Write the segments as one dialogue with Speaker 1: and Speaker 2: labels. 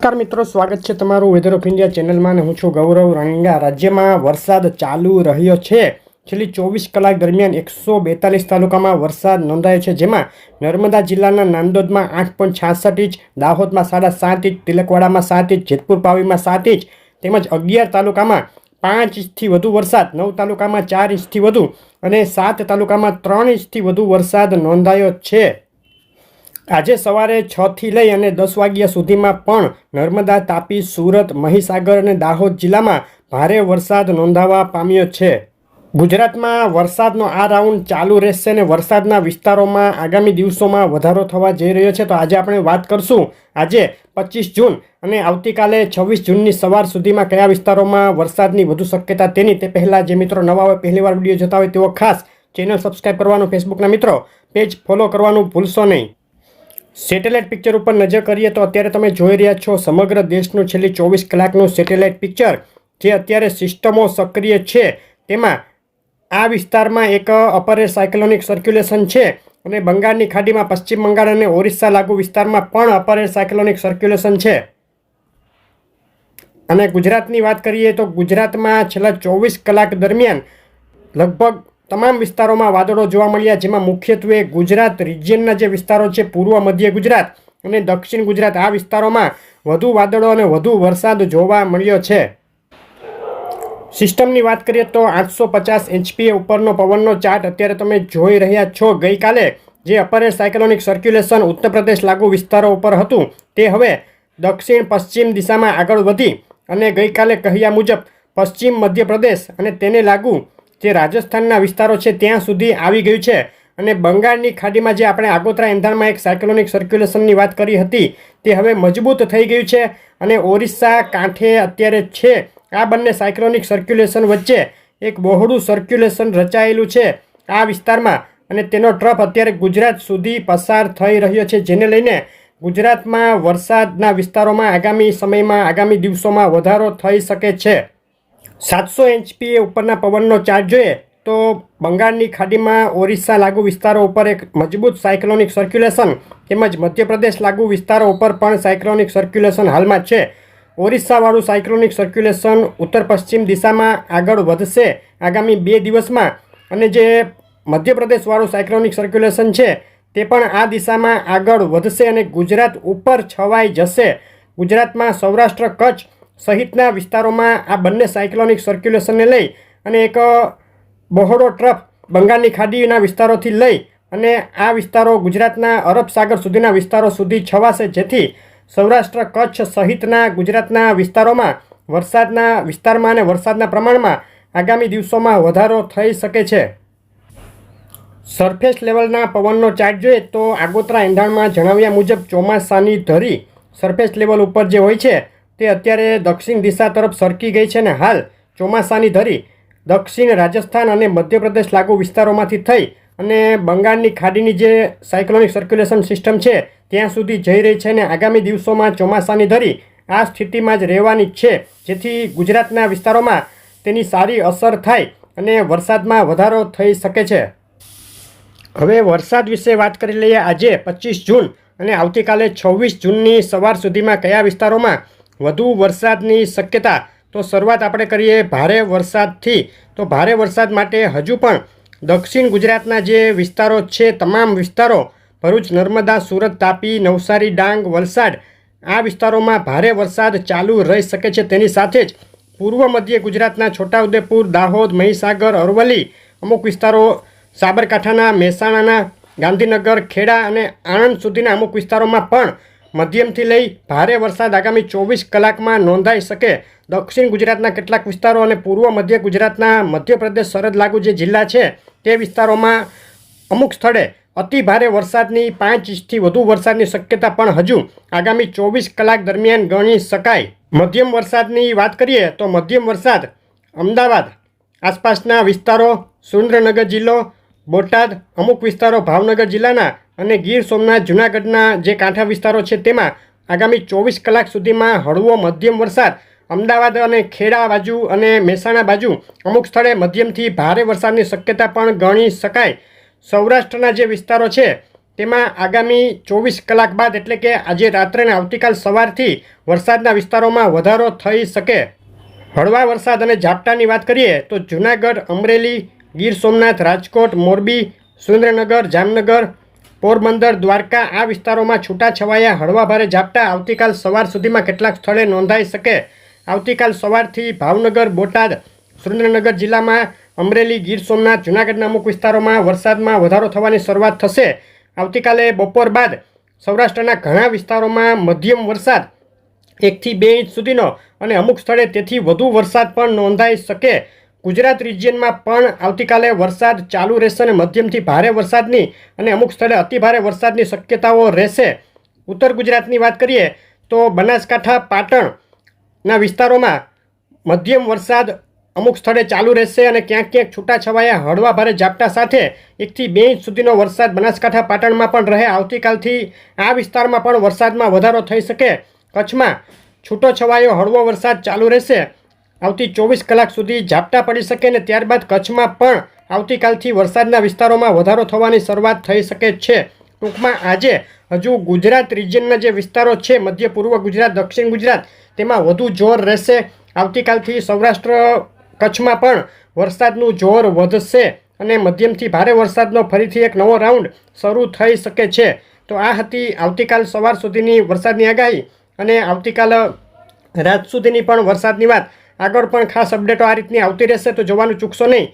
Speaker 1: નમસ્કાર મિત્રો, સ્વાગત છે તમારું વેધર ઓફ ઇન્ડિયા ચેનલમાં અને હું છું ગૌરવ રંગા રાજ્યમાં વરસાદ ચાલુ રહ્યો છે. છેલ્લી ચોવીસ કલાક દરમિયાન એકસો બેતાલીસ તાલુકામાં વરસાદ નોંધાયો છે, જેમાં નર્મદા જિલ્લાના નાંદોદમાં આઠ પોઈન્ટ છાસઠ ઇંચ, દાહોદમાં સાડા સાત ઇંચ, તિલકવાડામાં સાત ઇંચ, જેતપુર પાવીમાં સાત ઇંચ, તેમજ અગિયાર તાલુકામાં પાંચ ઇંચથી વધુ વરસાદ, નવ તાલુકામાં ચાર ઇંચથી વધુ અને સાત તાલુકામાં ત્રણ ઇંચથી વધુ વરસાદ નોંધાયો છે. આજે સવારે છ થી લઈ અને દસ વાગ્યા સુધીમાં પણ નર્મદા તાપી, સુરત, મહીસાગર અને દાહોદ જિલ્લામાં ભારે વરસાદ નોંધાવા પામ્યો છે. ગુજરાતમાં વરસાદનો આ રાઉન્ડ ચાલુ રહેશે અને વરસાદના વિસ્તારોમાં આગામી દિવસોમાં વધારો થવા જઈ રહ્યો છે. તો આજે આપણે વાત કરશું આજે પચીસ જૂન અને આવતીકાલે છવ્વીસ જૂનની સવાર સુધીમાં કયા વિસ્તારોમાં વરસાદની વધુ શક્યતા તેની તે પહેલાં જે મિત્રો નવા હોય પહેલીવાર વીડિયો જોતા હોય તેઓ ખાસ ચેનલ સબસ્ક્રાઈબ કરવાનું, ફેસબુકના મિત્રો પેજ ફોલો કરવાનું ભૂલશો નહીં. સેટેલાઇટ પિક્ચર ઉપર નજર કરીએ તો અત્યારે તમે જોઈ રહ્યા છો સમગ્ર દેશનું છેલ્લી ચોવીસ કલાકનું સેટેલાઇટ પિક્ચર, જે અત્યારે સિસ્ટમો સક્રિય છે. તેમાં આ વિસ્તારમાં એક અપર સાયક્લોનિક સર્ક્યુલેશન છે અને બંગાળની ખાડીમાં પશ્ચિમ બંગાળ અને ઓરિસ્સા લાગુ વિસ્તારમાં પણ અપર સાયક્લોનિક સર્ક્યુલેશન છે. અને ગુજરાતની વાત કરીએ તો ગુજરાતમાં છેલ્લા ચોવીસ કલાક દરમિયાન લગભગ તમામ વિસ્તારોમાં વાદળો જોવા મળ્યા, જેમાં મુખ્યત્વે ગુજરાત રિજિયનના જે વિસ્તારો છે, પૂર્વ, મધ્ય ગુજરાત અને દક્ષિણ ગુજરાત, આ વિસ્તારોમાં વધુ વાદળો અને વધુ વરસાદ જોવા મળ્યો છે. સિસ્ટમની વાત કરીએ તો આઠસો પચાસ એચપીએ ઉપરનો પવનનો ચાર્ટ અત્યારે તમે જોઈ રહ્યા છો. ગઈકાલે જે upper cyclonic circulation Uttar Pradesh લાગુ વિસ્તારો ઉપર હતું, તે હવે દક્ષિણ પશ્ચિમ દિશામાં આગળ વધી અને ગઈકાલે કહ્યા મુજબ પશ્ચિમ મધ્યપ્રદેશ અને તેને લાગુ જે રાજસ્થાનના વિસ્તારો છે, ત્યાં સુધી આવી ગયું છે. અને બંગાળની ખાડીમાં જે આપણે આગોતરા એંધાણમાં એક સાયક્લોનિક સર્ક્યુલેશનની વાત કરી હતી, તે હવે મજબૂત થઈ ગયું છે અને ઓરિસ્સા કાંઠે અત્યારે છે. આ બંને સાયક્લોનિક સર્ક્યુલેશન વચ્ચે એક બહોળું સર્ક્યુલેશન રચાયેલું છે આ વિસ્તારમાં. અને તેનો ટ્રફ અત્યારે ગુજરાત સુધી પસાર થઈ રહ્યો છે, જેને લઈને ગુજરાતમાં વરસાદના વિસ્તારોમાં આગામી સમયમાં, આગામી દિવસોમાં વધારો થઈ શકે છે. સાતસો એચપીએ ઉપરના પવનનો ચાર્જ જોઈએ, તો બંગાળની ખાડીમાં ઓરિસ્સા લાગુ વિસ્તારો ઉપર એક મજબૂત સાયક્લોનિક સર્ક્યુલેશન તેમજ મધ્યપ્રદેશ લાગુ વિસ્તારો ઉપર પણ સાયક્લોનિક સર્ક્યુલેશન હાલમાં છે. ઓરિસ્સાવાળું સાયક્લોનિક સર્ક્યુલેશન ઉત્તર પશ્ચિમ દિશામાં આગળ વધશે આગામી બે દિવસમાં અને જે મધ્યપ્રદેશવાળું સાયક્લોનિક સર્ક્યુલેશન છે તે પણ આ દિશામાં આગળ વધશે અને ગુજરાત ઉપર છવાઈ જશે. ગુજરાતમાં સૌરાષ્ટ્ર કચ્છ સહિતના વિસ્તારોમાં આ બંને સાયક્લોનિક સર્ક્યુલેશનને લઈ અને એક બહોળો ટ્રફ બંગાળની ખાડીના વિસ્તારોથી લઈ અને આ વિસ્તારો ગુજરાતના અરબ સાગર સુધીના વિસ્તારો સુધી છવાશે, જેથી સૌરાષ્ટ્ર, કચ્છ સહિતના ગુજરાતના વિસ્તારોમાં વરસાદના વિસ્તારમાં અને વરસાદના પ્રમાણમાં આગામી દિવસોમાં વધારો થઈ શકે છે. સરફેસ લેવલના પવનનો ચાર્ટ જોઈએ તો આગોતરા એંધાણમાં જણાવ્યા મુજબ ચોમાસાની ધરી સરફેસ લેવલ ઉપર જે હોય છે તે અત્યારે દક્ષિણ દિશા તરફ સરકી ગઈ છે અને હાલ ચોમાસાની ધરી દક્ષિણ રાજસ્થાન અને મધ્યપ્રદેશ લાગુ વિસ્તારોમાંથી થઈ અને બંગાળની ખાડીની જે સાયક્લોનિક સર્ક્યુલેશન સિસ્ટમ છે, ત્યાં સુધી જઈ રહી છે અને આગામી દિવસોમાં ચોમાસાની ધરી આ સ્થિતિમાં જ રહેવાની છે, જેથી ગુજરાતના વિસ્તારોમાં તેની સારી અસર થાય અને વરસાદમાં વધારો થઈ શકે છે. હવે વરસાદ વિશે વાત કરી લઈએ આજે પચીસ જૂન અને આવતીકાલે છવ્વીસ જૂનની સવાર સુધીમાં કયા વિસ્તારોમાં વધુ વરસાદની શક્યતા. તો શરૂઆત આપણે કરીએ ભારે વરસાદથી. તો ભારે વરસાદ માટે હજુ પણ દક્ષિણ ગુજરાતના જે વિસ્તારો છે, તમામ વિસ્તારો, ભરૂચ, નર્મદા, સુરત, તાપી, નવસારી, ડાંગ, વલસાડ, આ વિસ્તારોમાં ભારે વરસાદ ચાલુ રહી શકે છે. તેની સાથે જ પૂર્વ મધ્ય ગુજરાતના છોટાઉદેપુર, દાહોદ, મહીસાગર, અરવલ્લી, અમુક વિસ્તારો, સાબરકાંઠાના, મહેસાણાના, ગાંધીનગર, ખેડા અને આણંદ સુધીના અમુક વિસ્તારોમાં પણ મધ્યમથી લઈ ભારે વરસાદ આગામી ચોવીસ કલાકમાં નોંધાઈ શકે. દક્ષિણ ગુજરાતના કેટલાક વિસ્તારો અને પૂર્વ મધ્ય ગુજરાતના મધ્યપ્રદેશ સરહદ લાગુ જે જિલ્લા છે, તે વિસ્તારોમાં અમુક સ્થળે અતિ ભારે વરસાદની પાંચ ઇંચથી વધુ વરસાદની શક્યતા પણ હજુ આગામી ચોવીસ કલાક દરમિયાન ગણી શકાય. મધ્યમ વરસાદની વાત કરીએ તો મધ્યમ વરસાદ અમદાવાદ, આસપાસના વિસ્તારો સુરેન્દ્રનગર જિલ્લો, બોટાદ, અમુક વિસ્તારો ભાવનગર જિલ્લાના અને ગીર સોમનાથ, જૂનાગઢના જે કાંઠા વિસ્તારો છે તેમાં આગામી ચોવીસ કલાક સુધીમાં હળવો મધ્યમ વરસાદ. અમદાવાદ અને ખેડા બાજુ અને મહેસાણા બાજુ અમુક સ્થળે મધ્યમથી ભારે વરસાદની શક્યતા પણ ગણી શકાય. સૌરાષ્ટ્રના જે વિસ્તારો છે તેમાં આગામી ચોવીસ કલાક બાદ એટલે કે આજે રાત્રે અને આવતીકાલ સવારથી વરસાદના વિસ્તારોમાં વધારો થઈ શકે. હળવા વરસાદ અને ઝાપટાની વાત કરીએ તો જૂનાગઢ, અમરેલી, ગીર સોમનાથ, રાજકોટ, મોરબી, સુરેન્દ્રનગર, જામનગર પોરબંદર, દ્વારકા આ વિસ્તારોમાં છૂટાછવાયા હળવા ભારે ઝાપટા આવતીકાલ સવાર સુધીમાં કેટલાક સ્થળે નોંધાઈ શકે. આવતીકાલ સવારથી ભાવનગર, બોટાદ, સુરેન્દ્રનગર જિલ્લામાં અમરેલી, ગીર સોમનાથ જૂનાગઢના અમુક વિસ્તારોમાં વરસાદમાં વધારો થવાની શરૂઆત થશે. આવતીકાલે બપોર બાદ સૌરાષ્ટ્રના ઘણા વિસ્તારોમાં મધ્યમ વરસાદ એકથી બે ઇંચ સુધીનો અને અમુક સ્થળે તેથી વધુ વરસાદ પણ નોંધાઈ શકે. ગુજરાત રિજિયનમાં પણ આવતીકાલે વરસાદ ચાલુ રહેશે અને મધ્યમથી ભારે વરસાદની અને અમુક સ્થળે અતિભારે વરસાદની શક્યતાઓ રહેશે. ઉત્તર ગુજરાતની વાત કરીએ તો બનાસકાંઠા, પાટણના વિસ્તારોમાં મધ્યમ વરસાદ અમુક સ્થળે ચાલુ રહેશે અને ક્યાંક ક્યાંક છૂટાછવાયા હળવા ભારે ઝાપટા સાથે એકથી બે ઇંચ સુધીનો વરસાદ બનાસકાંઠા, પાટણમાં પણ રહે. આવતીકાલથી આ વિસ્તારમાં પણ વરસાદમાં વધારો થઈ શકે. કચ્છમાં છૂટો છવાયો હળવો વરસાદ ચાલુ રહેશે. આવતી ચોવીસ કલાક સુધી ઝાપટા પડી શકે ને ત્યારબાદ કચ્છમાં પણ આવતીકાલથી વરસાદના વિસ્તારોમાં વધારો થવાની શરૂઆત થઈ શકે છે. ટૂંકમાં આજે હજુ ગુજરાત રિજિયનના જે વિસ્તારો છે, મધ્ય પૂર્વ ગુજરાત, દક્ષિણ ગુજરાત, તેમાં વધુ જોર રહેશે. આવતીકાલથી સૌરાષ્ટ્ર કચ્છમાં પણ વરસાદનું જોર વધશે અને મધ્યમથી ભારે વરસાદનો ફરીથી એક નવો રાઉન્ડ શરૂ થઈ શકે છે. તો આ હતી આવતીકાલ સવાર સુધીની વરસાદની આગાહી અને આવતીકાલ રાત સુધીની પણ વરસાદની વાત. આગળ પણ ખાસ અપડેટો આ રીતની આવતી રહેશે, તો જોવાનું ચૂકશો નહીં.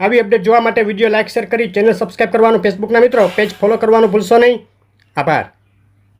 Speaker 1: આવી અપડેટ જોવા માટે વીડિયો લાઇક શેર કરી ચેનલ સબસ્ક્રાઈબ કરવાનું ફેસબુકના મિત્રો પેજ ફોલો કરવાનું ભૂલશો નહીં. આભાર.